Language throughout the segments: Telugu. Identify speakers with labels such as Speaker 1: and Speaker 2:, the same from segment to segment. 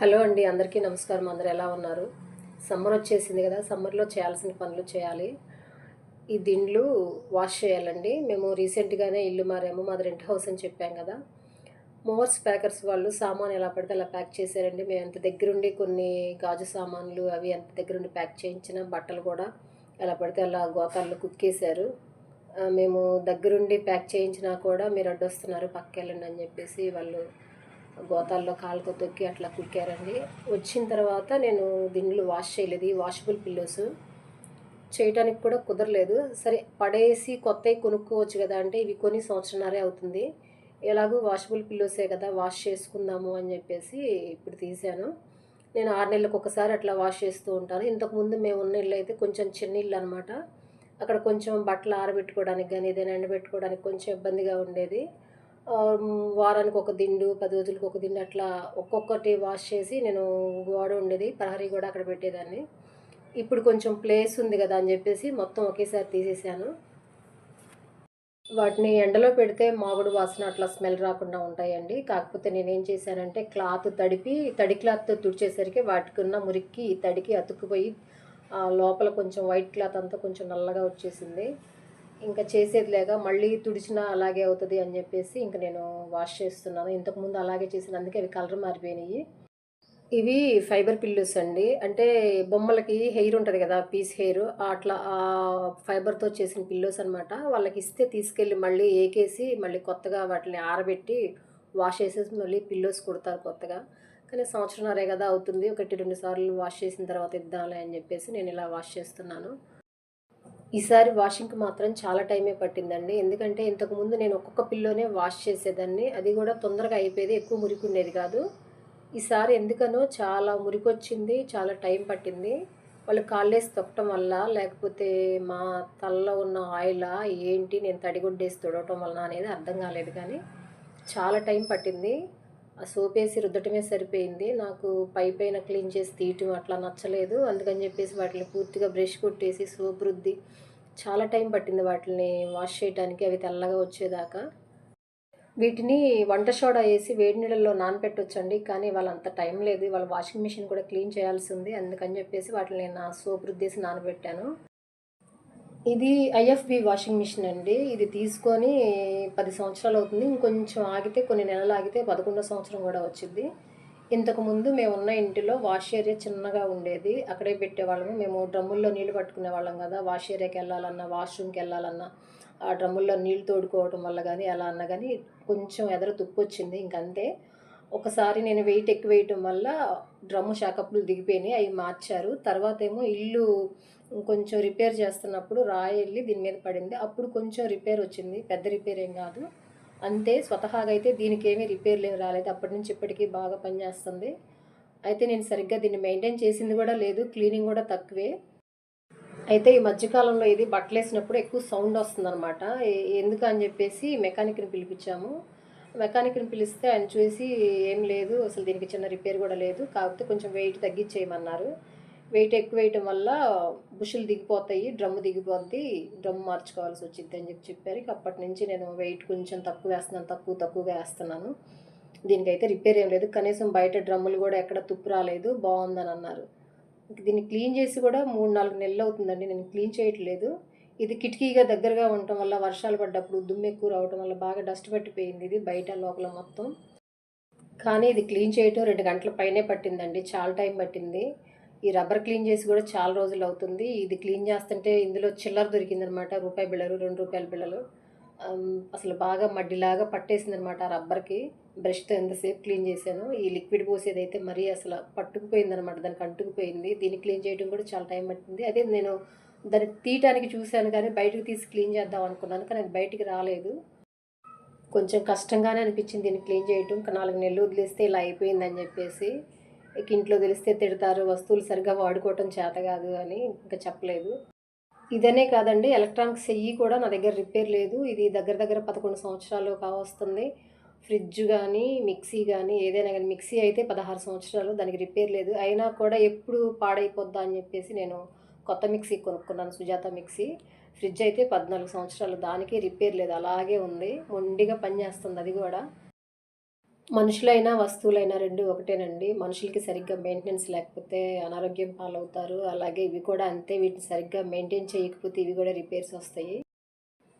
Speaker 1: హలో అండి అందరికీ నమస్కారం. అందరు ఎలా ఉన్నారు? సమ్మర్ వచ్చేసింది కదా సమ్మర్లో చేయాల్సిన పనులు చేయాలి. ఈ దిండ్లు వాష్ చేయాలండి. మేము రీసెంట్గానే ఇల్లు మారాము మాది రెంట్ హౌస్ అని చెప్పాం కదా. మోవర్స్ ప్యాకర్స్ వాళ్ళు సామాన్ ఎలా పడితే అలా ప్యాక్ చేశారండి. మేము ఎంత దగ్గరుండి కొన్ని గాజు సామాన్లు అవి ఎంత దగ్గరుండి ప్యాక్ చేయించిన బట్టలు కూడా ఎలా పడితే అలా గోతాల్లో కుక్కేశారు. మేము దగ్గరుండి ప్యాక్ చేయించినా కూడా మీరు అడ్డొస్తున్నారు పక్కెళ్ళండి అని చెప్పేసి వాళ్ళు గోతాల్లో కాళ్ళతో తొక్కి అట్లా కుక్కారండి. వచ్చిన తర్వాత నేను దిండ్లు వాష్ చేయలేదు ఈ వాషబుల్ పిల్లోస్ చేయటానికి కూడా కుదరలేదు. సరే పడేసి కొత్తవి కొనుక్కోవచ్చు కదా అంటే ఇవి కొని సంవత్సరంన్నరే అవుతుంది. ఎలాగో వాషబుల్ పిల్లోసే కదా వాష్ చేసుకుందాము అని చెప్పేసి ఇప్పుడు తీశాను నేను ఆరు నెలలకు ఒకసారి అట్లా వాష్ చేస్తూ ఉంటాను. ఇంతకుముందు మేము ఉన్న ఇల్లు అయితే కొంచెం చిన్న ఇల్లు అనమాట అక్కడ కొంచెం బట్టలు ఆరబెట్టుకోవడానికి కానీ ఏదైనా ఎండబెట్టుకోవడానికి కొంచెం ఇబ్బందిగా ఉండేది. వారానికి ఒక దిండు పది రోజులకు ఒక దిండు అట్లా ఒక్కొక్కటి వాష్ చేసి నేను గోడ ఉండేది ప్రహరీ కూడా అక్కడ పెట్టేదాన్ని. ఇప్పుడు కొంచెం ప్లేస్ ఉంది కదా అని చెప్పేసి మొత్తం ఒకేసారి తీసేసాను. వాటిని ఎండలో పెడితే మామిడి వాసన అట్లా స్మెల్ రాకుండా ఉంటాయండి. కాకపోతే నేనేం చేశానంటే క్లాత్ తడిపి తడి క్లాత్తో తుడిచేసరికి వాటికి ఉన్న మురికి తడికి అతుక్కుపోయి ఆ, లోపల కొంచెం వైట్ క్లాత్ అంతా కొంచెం నల్లగా వచ్చేసింది. ఇంకా చేసేది లేక మళ్ళీ తుడిచినా అలాగే అవుతుంది అని చెప్పేసి ఇంకా నేను వాష్ చేస్తున్నాను. ఇంతకుముందు అలాగే చేసిన అందుకే అవి కలర్ మారిపోయినాయి. ఇవి ఫైబర్ పిల్లోస్ అండి. అంటే బొమ్మలకి హెయిర్ ఉంటుంది కదా పీస్ హెయిర్ అట్లా ఆ ఫైబర్తో చేసిన పిల్లోస్ అనమాట వాళ్ళకి ఇస్తే తీసుకెళ్ళి మళ్ళీ ఏకేసి మళ్ళీ కొత్తగా వాటిని ఆరబెట్టి వాష్ చేసేసి మళ్ళీ పిల్లోస్ కుడతారు కొత్తగా. కానీ సంవత్సరంన్నరే కదా అవుతుంది. ఒకటి రెండు సార్లు వాష్ చేసిన తర్వాత ఇద్దాంలే అని చెప్పేసి నేను ఇలా వాష్ చేస్తున్నాను. ఈసారి వాషింగ్కి మాత్రం చాలా టైమే పట్టిందండి. ఎందుకంటే ఇంతకుముందు నేను ఒక్కొక్క పిల్లోనే వాష్ చేసేదాన్ని. అది కూడా తొందరగా అయిపోయేది ఎక్కువ మురికి ఉండేది కాదు. ఈసారి ఎందుకనో చాలా మురికొచ్చింది చాలా టైం పట్టింది. వాళ్ళు కాళ్ళేసి తొక్కటం వల్ల లేకపోతే మా తలలో ఉన్న ఆయిలా ఏంటి నేను తడిగుడ్డేసి తుడవటం వలన అనేది అర్థం కాలేదు కానీ చాలా టైం పట్టింది. ఆ సోప్ వేసి రుద్దటమే సరిపోయింది. నాకు పై పైన క్లీన్ చేసి తీయటం అట్లా నచ్చలేదు. అందుకని చెప్పేసి వాటిని పూర్తిగా బ్రష్ కొట్టేసి సోప్ రుద్ది చాలా టైం పట్టింది వాటిని వాష్ చేయడానికి అవి తెల్లగా వచ్చేదాకా వీటిని వంట సోడా వేసి వేడి నీళ్ళల్లో నానపెట్టొచ్చండి. కానీ వాళ్ళంత టైం లేదు. వాళ్ళ వాషింగ్ మిషన్ కూడా క్లీన్ చేయాల్సి ఉంది. అందుకని చెప్పేసి వాటిని నేను సోప్ రుద్దేసి నానబెట్టాను. ఇది ఐఎఫ్బి వాషింగ్ మిషన్ అండి. ఇది తీసుకొని పది సంవత్సరాలు అవుతుంది. ఇంకొంచెం ఆగితే కొన్ని నెలలు ఆగితే పదకొండో సంవత్సరం కూడా వచ్చింది. ఇంతకుముందు మేము ఉన్న ఇంటిలో వాష్ ఏరియా చిన్నగా ఉండేది. అక్కడే పెట్టేవాళ్ళము. మేము డ్రమ్ముల్లో నీళ్ళు పట్టుకునే వాళ్ళం కదా. వాష్ ఏరియాకి వెళ్ళాలన్నా వాష్రూమ్కి వెళ్ళాలన్నా ఆ డ్రమ్ముల్లో నీళ్ళు తోడుకోవడం వల్ల కానీ అలా అన్నా కానీ కొంచెం ఎదర తుప్పు వచ్చింది ఇంకంతే. ఒకసారి నేను వెయిట్ ఎక్కువ వేయటం వల్ల డ్రమ్ము షాకప్పులు దిగిపోయినాయి అవి మార్చారు. తర్వాత ఏమో ఇల్లు కొంచెం రిపేర్ చేస్తున్నప్పుడు రాయి వెళ్ళి దీని మీద పడింది. అప్పుడు కొంచెం రిపేర్ వచ్చింది. పెద్ద రిపేర్ ఏం కాదు. అంతే స్వతహాగా అయితే దీనికి ఏమీ రిపేర్లు ఏమి రాలేదు. అప్పటి నుంచి ఇప్పటికీ బాగా పనిచేస్తుంది. అయితే నేను సరిగ్గా దీన్ని మెయింటైన్ చేసింది కూడా లేదు. క్లీనింగ్ కూడా తక్కువే. అయితే ఈ మధ్యకాలంలో ఇది బట్టలు వేసినప్పుడు ఎక్కువ సౌండ్ వస్తుందన్నమాట. ఎందుకు అని చెప్పేసి మెకానిక్ని పిలిపించాము. మెకానిక్ని పిలిస్తే ఆయన చూసి ఏం లేదు అసలు దీనికి చిన్న రిపేర్ కూడా లేదు కాకపోతే కొంచెం వెయిట్ తగ్గించేయమన్నారు. వెయిట్ ఎక్కువ వేయటం వల్ల బుషులు దిగిపోతాయి డ్రమ్ము దిగిపోద్ది డ్రమ్ మార్చుకోవాల్సి వచ్చింది అని చెప్పి చెప్పారు. అప్పటి నుంచి నేను వెయిట్ కొంచెం తక్కువ వేస్తున్నాను తక్కువ తక్కువగా వేస్తున్నాను. దీనికైతే రిపేర్ ఏం లేదు. కనీసం బయట డ్రమ్ములు కూడా ఎక్కడ తుప్పు రాలేదు బాగుందని అన్నారు. దీన్ని క్లీన్ చేసి కూడా మూడు నాలుగు నెలలు అవుతుందండి. నేను క్లీన్ చేయట్లేదు. ఇది కిటికీగా దగ్గరగా ఉండటం వల్ల వర్షాలు పడ్డప్పుడు దుమ్ము ఎక్కువ రావటం వల్ల బాగా డస్ట్ పట్టిపోయింది ఇది బయట లోపల మొత్తం. కానీ ఇది క్లీన్ చేయటం రెండు గంటల పైనే పట్టిందండి చాలా టైం పట్టింది. ఈ రబ్బర్ క్లీన్ చేసి కూడా చాలా రోజులు అవుతుంది. ఇది క్లీన్ చేస్తుంటే ఇందులో చిల్లర దొరికిందనమాట రూపాయి బిళ్ళలు రెండు రూపాయల బిళ్ళలు. అసలు బాగా మడ్డిలాగా పట్టేసిందనమాట ఆ రబ్బర్కి. బ్రష్తో ఎంతసేపు క్లీన్ చేశాను ఈ లిక్విడ్ పోసేది అయితే మరీ అసలు పట్టుకుపోయిందనమాట దానికి అంటుకుపోయింది. దీన్ని క్లీన్ చేయడం కూడా చాలా టైం పట్టింది. అదే నేను దాన్ని తీయటానికి చూశాను కానీ బయటకు తీసి క్లీన్ చేద్దాం అనుకున్నాను కానీ అది బయటికి రాలేదు. కొంచెం కష్టంగానే అనిపించింది దీన్ని క్లీన్ చేయటం. ఇంకా నాలుగు నెలలు వదిలేస్తే ఇలా అయిపోయిందని చెప్పేసి ఇక ఇంట్లో తెలిస్తే తిడతారు వస్తువులు సరిగ్గా వాడుకోవటం చేత కాదు అని ఇంకా చెప్పలేదు. ఇదనే కాదండి ఎలక్ట్రానిక్స్ చెయ్యి కూడా నా దగ్గర రిపేర్ లేదు. ఇది దగ్గర దగ్గర పదకొండు సంవత్సరాలు కావస్తుంది. ఫ్రిడ్జ్ కానీ మిక్సీ కానీ ఏదైనా కానీ మిక్సీ అయితే పదహారు సంవత్సరాలు దానికి రిపేర్ లేదు. అయినా కూడా ఎప్పుడు పాడైపోద్దా అని చెప్పేసి నేను కొత్త మిక్సీ కొనుక్కున్నాను సుజాత మిక్సీ. ఫ్రిడ్జ్ అయితే పద్నాలుగు సంవత్సరాలు దానికి రిపేర్ లేదు అలాగే ఉంది. మొండిగా పనిచేస్తుంది అది కూడా. మనుషులైనా వస్తువులైనా రెండు ఒకటేనండి. మనుషులకి సరిగ్గా మెయింటెనెన్స్ లేకపోతే అనారోగ్యం పాలవుతారు. అలాగే ఇవి కూడా అంతే వీటిని సరిగ్గా మెయింటైన్ చేయకపోతే ఇవి కూడా రిపేర్స్ వస్తాయి.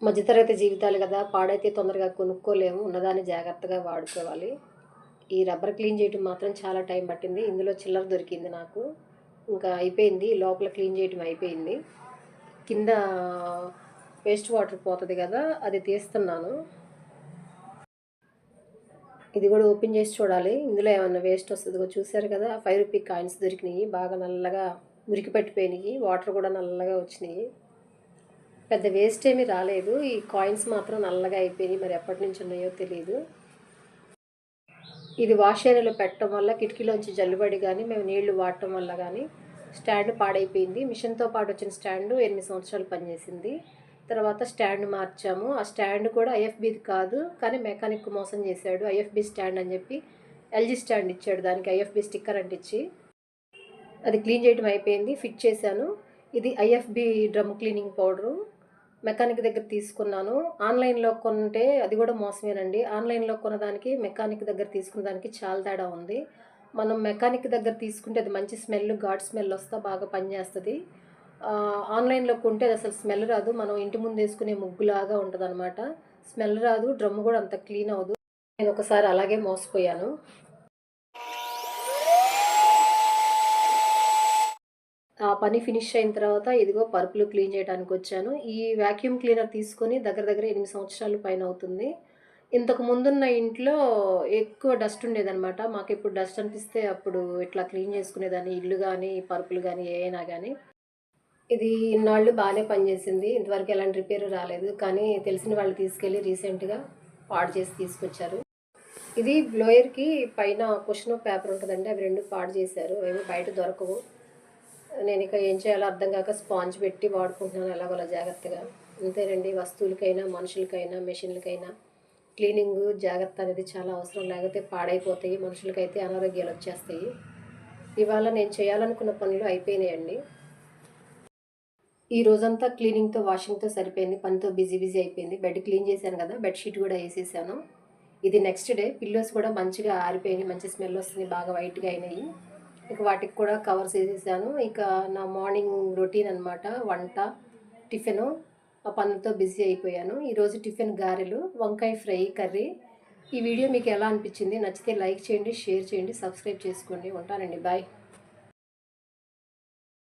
Speaker 1: మధ్యతరగతి జీవితాలు కదా పాడైతే తొందరగా కొనుక్కోలేము ఉన్నదాన్ని జాగ్రత్తగా వాడుకోవాలి. ఈ రబ్బర్ క్లీన్ చేయడం మాత్రం చాలా టైం పట్టింది. ఇందులో చిల్లర దొరికింది నాకు. ఇంకా అయిపోయింది లోపల క్లీన్ చేయడం అయిపోయింది. కింద వేస్ట్ వాటర్ పోతుంది కదా అది తీస్తున్నాను. ఇది కూడా ఓపెన్ చేసి చూడాలి. ఇందులో ఏమన్నా వేస్ట్ వస్తుందో చూసారు కదా ఫైవ్ రూపీ కాయిన్స్ దొరికినాయి బాగా నల్లగా మురికి పట్టిపోయినాయి వాటర్ కూడా నల్లగా వచ్చినాయి. పెద్ద వేస్ట్ ఏమీ రాలేదు. ఈ కాయిన్స్ మాత్రం నల్లగా అయిపోయినాయి మరి ఎప్పటి నుంచి ఉన్నాయో తెలియదు ఇది వాష్ ఏరియాలో పెట్టడం వల్ల కిటికీలోంచి జల్లుబడి కానీ మేము నీళ్ళు వాడటం వల్ల కానీ స్టాండ్ పాడైపోయింది. మిషన్తో పాటు వచ్చిన స్టాండ్ ఎనిమిది సంవత్సరాలు పనిచేసింది. తర్వాత స్టాండ్ మార్చాము. ఆ స్టాండ్ కూడా ఐఎఫ్బిది కాదు కానీ మెకానిక్ మోసం చేశాడు. ఐఎఫ్బి స్టాండ్ అని చెప్పి ఎల్జీ స్టాండ్ ఇచ్చాడు. దానికి ఐఎఫ్బి స్టిక్కర్ అంటించి అది క్లీన్ చేయడం అయిపోయింది. ఫిట్ చేశాను. ఇది IFB drum cleaning powder. Mechanic దగ్గర తీసుకున్నాను. ఆన్లైన్లో కొంటే అది కూడా మోసమేనండి. ఆన్లైన్లో కొన్నదానికి మెకానిక్ దగ్గర తీసుకున్న దానికి చాలా తేడా ఉంది. మనం మెకానిక్ దగ్గర తీసుకుంటే అది మంచి స్మెల్ ఘాట్ స్మెల్ వస్తా బాగా పనిచేస్తుంది. ఆన్లైన్లో కొంటే అది అసలు స్మెల్ రాదు. మనం ఇంటి ముందు వేసుకునే ముగ్గులాగా ఉంటుంది అనమాట స్మెల్ రాదు డ్రమ్ కూడా అంత క్లీన్ అవ్వదు. నేను ఒకసారి అలాగే మోసపోయాను ఆ పని ఫినిష్ అయిన తర్వాత ఇదిగో పరుపులు క్లీన్ చేయడానికి వచ్చాను. ఈ వ్యాక్యూమ్ క్లీనర్ తీసుకొని దగ్గర దగ్గర ఎనిమిది సంవత్సరాలు పైన అవుతుంది. ఇంతకు ముందున్న ఇంట్లో ఎక్కువ డస్ట్ ఉండేదనమాట మాకు ఇప్పుడు డస్ట్ అనిపిస్తే అప్పుడు ఇట్లా క్లీన్ చేసుకునేదాన్ని. ఇల్లు కానీ పరుపులు కానీ ఏమైనా కానీ ఇది ఇన్నాళ్ళు బాగానే పనిచేసింది. ఇంతవరకు ఎలాంటి రిపేర్ రాలేదు. కానీ తెలిసిన వాళ్ళు తీసుకెళ్ళి రీసెంట్గా పాడు చేసి తీసుకొచ్చారు. ఇది బ్లోయర్కి పైన క్వశ్చన్ పేపర్ ఉంటుందండి. అవి రెండు పాడు చేశారు. అవి బయట దొరకవు. నేను ఇక ఏం చేయాలో అర్థం కాక స్పాంజ్ పెట్టి వాడుకుంటున్నాను ఎలాగోలా జాగ్రత్తగా. అంతేనండి వస్తువులకైనా మనుషులకైనా మెషిన్లకైనా. క్లీనింగ్ జాగ్రత్త అనేది చాలా అవసరం లేకపోతే పాడైపోతాయి మనుషులకైతే అనారోగ్యాలు వచ్చేస్తాయి. ఇవాళ నేను చేయాలనుకున్న పనులు అయిపోయినాయండి. ఈ రోజంతా క్లీనింగ్తో వాషింగ్తో సరిపోయింది పనితో బిజీ బిజీ అయిపోయింది. బెడ్ క్లీన్ చేశాను కదా బెడ్షీట్ కూడా వేసేసాను. ఇది నెక్స్ట్ డే పిల్లోస్ కూడా మంచిగా ఆరిపోయినాయి మంచి స్మెల్ వస్తుంది బాగా వైట్గా అయినాయి. ఇక వాటికి కూడా కవర్స్ వేసేసాను ఇక నా మార్నింగ్ రొటీన్ అనమాట వంట టిఫిన్ ఆ పనులతో బిజీ అయిపోయాను. ఈరోజు టిఫిన్ గారెలు వంకాయ ఫ్రై కర్రీ. ఈ వీడియో మీకు ఎలా అనిపించింది? నచ్చితే లైక్ చేయండి షేర్ చేయండి సబ్స్క్రైబ్ చేసుకోండి. ఉంటానండి. బాయ్.